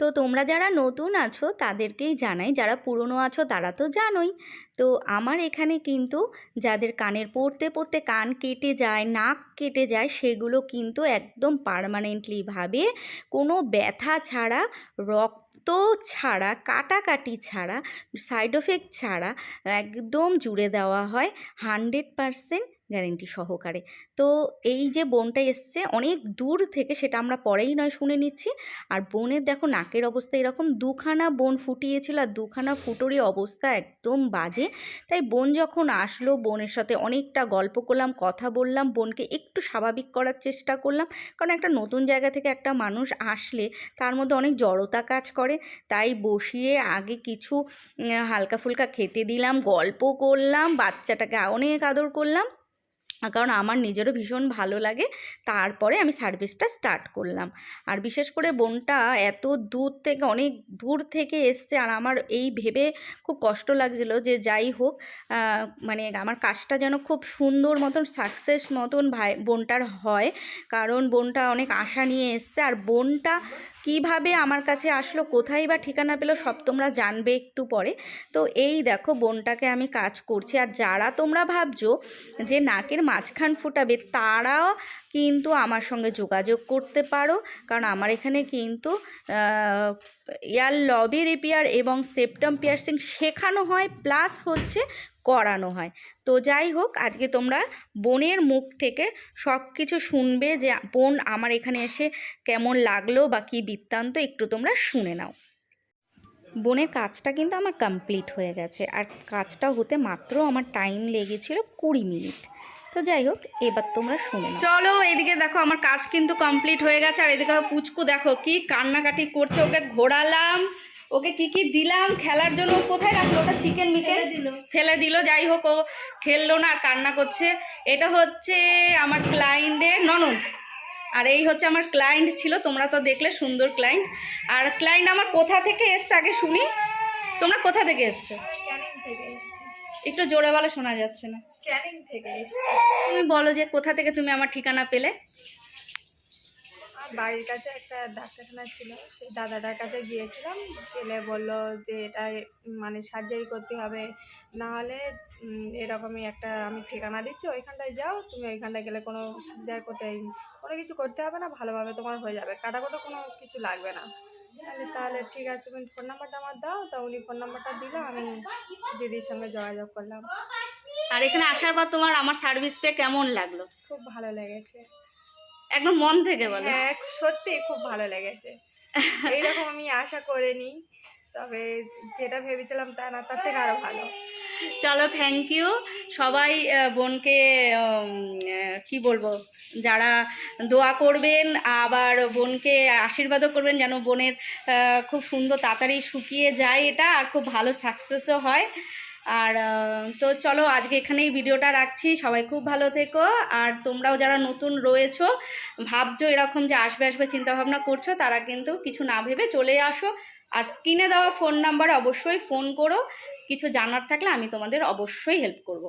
তো তোমরা যারা নতুন আছো, তাদেরকেই জানাই, যারা পুরনো আছো, তারা তো জানোই। তো আমার এখানে কিন্তু যাদের কানের পড়তে পড়তে কান কেটে যায়, নাক কেটে যায়, সেগুলো কিন্তু একদম পারমানেন্টলিভাবে কোনো ব্যথা ছাড়া, রক্ত ছাড়া, কাটাকাটি ছাড়া সাইড এফেক্ট ছাড়া একদম জুড়ে দেওয়া হয় হান্ড্রেড পারসেন্ট গ্যারেন্টি সহকারে। তো এই যে বোনটা এসছে, অনেক দূর থেকে সেটা আমরা পরেই নয় শুনে নিচ্ছি। আর বোনের দেখো নাকের অবস্থা এরকম, দুখানা বোন ফুটিয়েছিল আর দুখানা ফুটোরই অবস্থা একদম বাজে। তাই বোন যখন আসলো, বোনের সাথে অনেকটা গল্প করলাম, কথা বললাম, বোনকে একটু স্বাভাবিক করার চেষ্টা করলাম। কারণ একটা নতুন জায়গা থেকে একটা মানুষ আসলে তার মধ্যে অনেক জড়তা কাজ করে। তাই বসিয়ে আগে কিছু হালকা ফুলকা খেতে দিলাম, গল্প করলাম, বাচ্চাটাকে অনেক আদর করলাম। কারণ আমার নিজেরও ভীষণ ভালো লাগে। তারপরে আমি সার্ভিসটা স্টার্ট করলাম। আর বিশেষ করে বোনটা এত দূর থেকে, অনেক দূর থেকে এসছে। আর আমার এই ভেবে খুব কষ্ট লাগছিল যে যাই হোক মানে আমার কাজটা যেন খুব সুন্দর মতন সাকসেস মতন ভাই, বোনটার হয়। কারণ বোনটা অনেক আশা নিয়ে এসছে। আর বোনটা কীভাবে আমার কাছে আসলো, কোথায় বা ঠিকানা পেল, সব তোমরা জানবে একটু পরে। তো এই দেখো বোনটাকে আমি কাজ করছি। আর যারা তোমরা ভাবছ যে নাকের মাঝখান ফুটাবে, তারাও কিন্তু আমার সঙ্গে যোগাযোগ করতে পারো। কারণ আমার এখানে কিন্তু ইয়ার লবি রিপেয়ার এবং সেপ্টাম পিয়ার্সিং শেখানো হয় প্লাস হচ্ছে করানো হয়। তো যাই হোক, আজকে তোমরা বোনের মুখ থেকে সব কিছু শুনবে যে, বোন আমার এখানে এসে কেমন লাগল বা কী বৃত্তান্ত একটু তোমরা শুনে নাও। বোনের কাজটা কিন্তু আমার কমপ্লিট হয়ে গেছে। আর কাজটা হতে মাত্র আমার টাইম লেগেছিল কুড়ি মিনিট। তো যাই হোক এবার তোমরা শুনে চলো এদিকে দেখো আমার কাজ কিন্তু কমপ্লিট হয়ে গেছে আর এদিকে পুচকু দেখো কি কান্নাকাটি করছে ওকে ঘোরালাম ওকে কি কি দিলাম খেলার জন্য কোথায় রাখল? ওটা চিকেন মিকেন ফেলে দিল। যাই হোক ও খেললো না আর কান্না করছে। এটা হচ্ছে আমার ক্লায়েন্টের ননদ। আর এই হচ্ছে আমার ক্লায়েন্ট ছিল তোমরা তো দেখলে সুন্দর ক্লায়েন্ট আর ক্লায়েন্ট আমার কোথা থেকে এসছে আগে শুনি? তোমরা কোথা থেকে এসছো? ক্যানিং থেকে এসেছি। একটু জোরে বলে শোনা যাচ্ছে না। ক্যানিং থেকে এসেছি। তুমি বলো যে কোথা থেকে তুমি আমার ঠিকানা পেলে? বাড়ির কাছে একটা ডাক্তারখানা ছিল সেই দাদাটার কাছে গিয়েছিলাম। গেলে বলল যে এটা মানে সার্জারি করতে হবে না হলে এরকমই একটা আমি ঠিকানা দিচ্ছি ওইখানটায় যাও তুমি ওইখানটায় গেলে কোনো সার্জারি করতে কোনো কিছু করতে হবে না ভালোভাবে তোমার হয়ে যাবে। কাটাকুটো কোনো কিছু লাগবে না। তাহলে তাহলে ঠিক আছে তুমি ফোন নাম্বারটা আমার দাও তা উনি ফোন নাম্বারটা দিল আমি দিদির সঙ্গে যোগাযোগ করলাম। আর এখানে আসার পর তোমার আমার সার্ভিস পেয়ে কেমন লাগল? খুব ভালো লেগেছে। একদম মন থেকে বলো। হ্যাঁ সত্যি খুব ভালো লেগেছে। এইরকম আমি আশা করিনি তবে যেটা ভেবেছিলাম তা না তার থেকে আরও ভালো। চলো থ্যাংক ইউ সবাই বোনকে কি বলব যারা দোয়া করবেন আবার বোনকে আশীর্বাদও করবেন যেন বোনের খুব সুন্দর তাড়াতাড়ি শুকিয়ে যায় এটা আর খুব ভালো সাকসেসও হয়। আর তো চলো আজকে এখানেই ভিডিওটা রাখছি। সবাই খুব ভালো থেকো। আর তোমরাও যারা নতুন রয়েছো, ভাবছ এরকম যে আসবে আসবে চিন্তাভাবনা করছ, তারা কিন্তু কিছু না ভেবে চলে আসো। আর স্ক্রিনে দেওয়া ফোন নাম্বারে অবশ্যই ফোন করো। কিছু জানার থাকলে আমি তোমাদের অবশ্যই হেল্প করব।